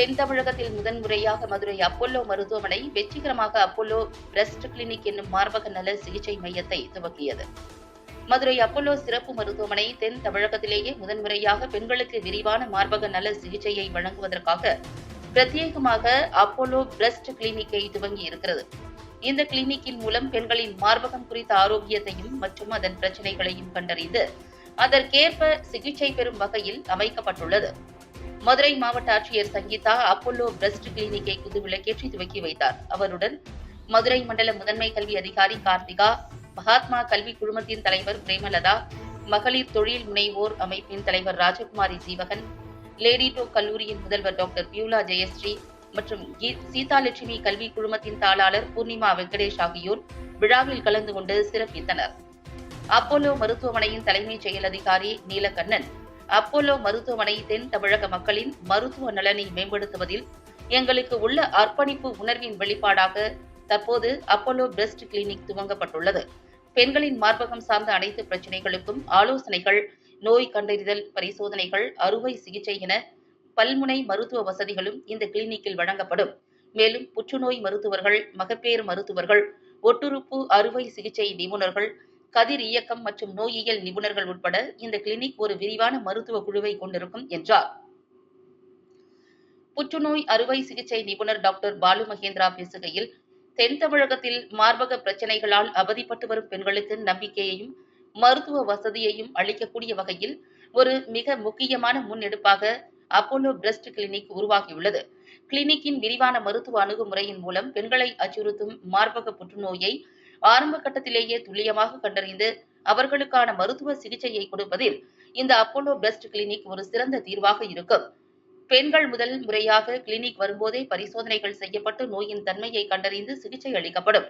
தென் தமிழகத்தில் முதன்முறையாக மதுரை அப்போலோ மருத்துவமனை வெற்றிகரமாக அப்போலோ பிரஸ்ட் கிளினிக் என்னும் மார்பக நல சிகிச்சை மையத்தை துவக்கியது. மதுரை அப்போலோ சிறப்பு மருத்துவமனை தென் தமிழகத்திலேயே முதன்முறையாக பெண்களுக்கு விரிவான மார்பக நல சிகிச்சையை வழங்குவதற்காக பிரத்யேகமாக அப்போலோ பிரஸ்ட் கிளினிக்கை துவங்கி இருக்கிறது. இந்த கிளினிக்கின் மூலம் பெண்களின் மார்பகம் குறித்த ஆரோக்கியத்தையும் மற்றும் அதன் பிரச்சனைகளையும் கண்டறிந்து அதற்கேற்ப சிகிச்சை பெறும் வகையில் அமைக்கப்பட்டுள்ளது. மதுரை மாவட்ட ஆட்சியர் சங்கீதா அப்போலோ பிரஸ்ட் கிளினிக்கை குதுவிளக்கேற்றி துவக்கி வைத்தார். அவருடன் மதுரை மண்டல முதன்மை கல்வி அதிகாரி கார்த்திகா மகாத்மா கல்வி குழுமத்தின் தலைவர் பிரேமலதா மகளிர் தொழில் முனைவோர் அமைப்பின் தலைவர் ராஜகுமாரி ஜீவகன் லேடி டோ கல்லூரியின் முதல்வர் டாக்டர் பியூலா ஜெயஸ்ரீ மற்றும் கீ- சீதாலட்சுமி கல்வி குழுமத்தின் தாளாளர் பூர்ணிமா வெங்கடேஷ் ஆகியோர் விழாவில் கலந்து கொண்டு சிறப்பித்தனர். அப்போலோ மருத்துவமனையின் தலைமைச் செயல் அதிகாரி நீலகண்ணன் அப்போலோ மருத்துவமனை தென் தமிழக மக்களின் மருத்துவ நலனை மேம்படுத்துவதில் எங்களுக்கு உள்ள அர்ப்பணிப்பு உணர்வின் வெளிப்பாடாக தற்போது அப்போலோ பெஸ்ட் கிளினிக் துவங்கப்பட்டுள்ளது. பெண்களின் மார்பகம் சார்ந்த அனைத்து பிரச்சனைகளுக்கும் ஆலோசனைகள் நோய் கண்டறிதல் பரிசோதனைகள் அறுவை சிகிச்சை என பல்முனை மருத்துவ வசதிகளும் இந்த கிளினிக்கில் வழங்கப்படும். மேலும் புற்றுநோய் மருத்துவர்கள் மகப்பேறு மருத்துவர்கள் ஒட்டுறுப்பு அறுவை சிகிச்சை நிபுணர்கள் கதிர் இயக்கம் மற்றும் நோயியல் நிபுணர்கள் உட்பட இந்த கிளினிக் ஒரு விரிவான மருத்துவ குழுவை கொண்டிருக்கும் என்றார். புற்றுநோய் அறுவை சிகிச்சை நிபுணர் டாக்டர் பாலு மகேந்திரா பேசுகையில் தென் தமிழகத்தில் மார்பக பிரச்சனைகளால் அவதிப்பட்டு வரும் பெண்களுக்கு நம்பிக்கையையும் மருத்துவ வசதியையும் அளிக்கக்கூடிய வகையில் ஒரு மிக முக்கியமான முன்னெடுப்பாக அப்போலோ பிரஸ்ட் கிளினிக் உருவாகியுள்ளது. கிளினிக்கின் விரிவான மருத்துவ அணுகுமுறையின் மூலம் பெண்களை அச்சுறுத்தும் மார்பக புற்றுநோயை ஆரம்ப கட்டத்திலேயே துல்லியமாக கண்டறிந்து அவர்களுக்கான மருத்துவ சிகிச்சையை கொடுப்பதில் இந்த அப்போலோ பிரஸ்ட் கிளினிக் ஒரு சிறந்த தீர்வாக இருக்கும். பெண்கள் முதல் முறையாக கிளினிக் வரும்போதே பரிசோதனைகள் செய்யப்பட்டு நோயின் தன்மையை கண்டறிந்து சிகிச்சை அளிக்கப்படும்.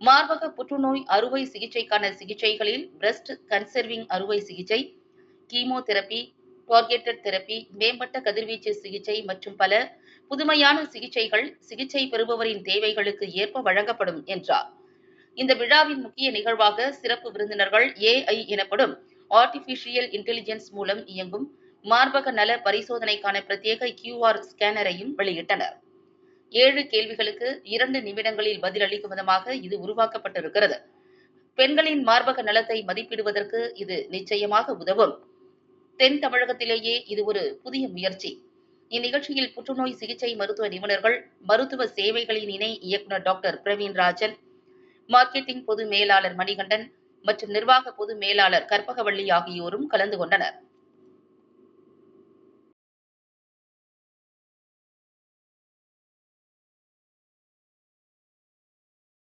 மார்பக புற்றுநோய் அறுவை சிகிச்சைக்கான சிகிச்சைகளில் பிரஸ்ட் கன்சர்விங் அறுவை சிகிச்சை கீமோதெரபி டார்கெட்டட் தெரபி மேம்பட்ட கதிர்வீச்சு சிகிச்சை மற்றும் பல புதுமையான சிகிச்சைகள் சிகிச்சை பெறுபவரின் தேவைகளுக்கு ஏற்ப வழங்கப்படும் என்றார். இந்த விழாவின் முக்கிய நிகழ்வாக சிறப்பு விருந்தினர்கள் ஏஐ எனப்படும் ஆர்டிபிஷியல் இன்டெலிஜென்ஸ் மூலம் இயங்கும் மார்பக நல பரிசோதனைக்கான பிரத்யேக கியூஆர் ஸ்கேனரையும் வெளியிட்டனர். ஏழு கேள்விகளுக்கு இரண்டு நிமிடங்களில் பதிலளிக்கும் விதமாக இது உருவாக்கப்பட்டிருக்கிறது. பெண்களின் மார்பக நலத்தை மதிப்பிடுவதற்கு இது நிச்சயமாக உதவும். தென் தமிழகத்திலேயே இது ஒரு புதிய முயற்சி. இந்நிகழ்ச்சியில் புற்றுநோய் சிகிச்சை மருத்துவ நிபுணர்கள் மருத்துவ சேவைகளின் இணை இயக்குநர் டாக்டர் பிரவீன் ராஜன் மார்க்கெட்டிங் பொது மேலாளர் மணிகண்டன் மற்றும் நிர்வாக பொது மேலாளர் கற்பகவள்ளி ஆகியோரும் கலந்து கொண்டனர்.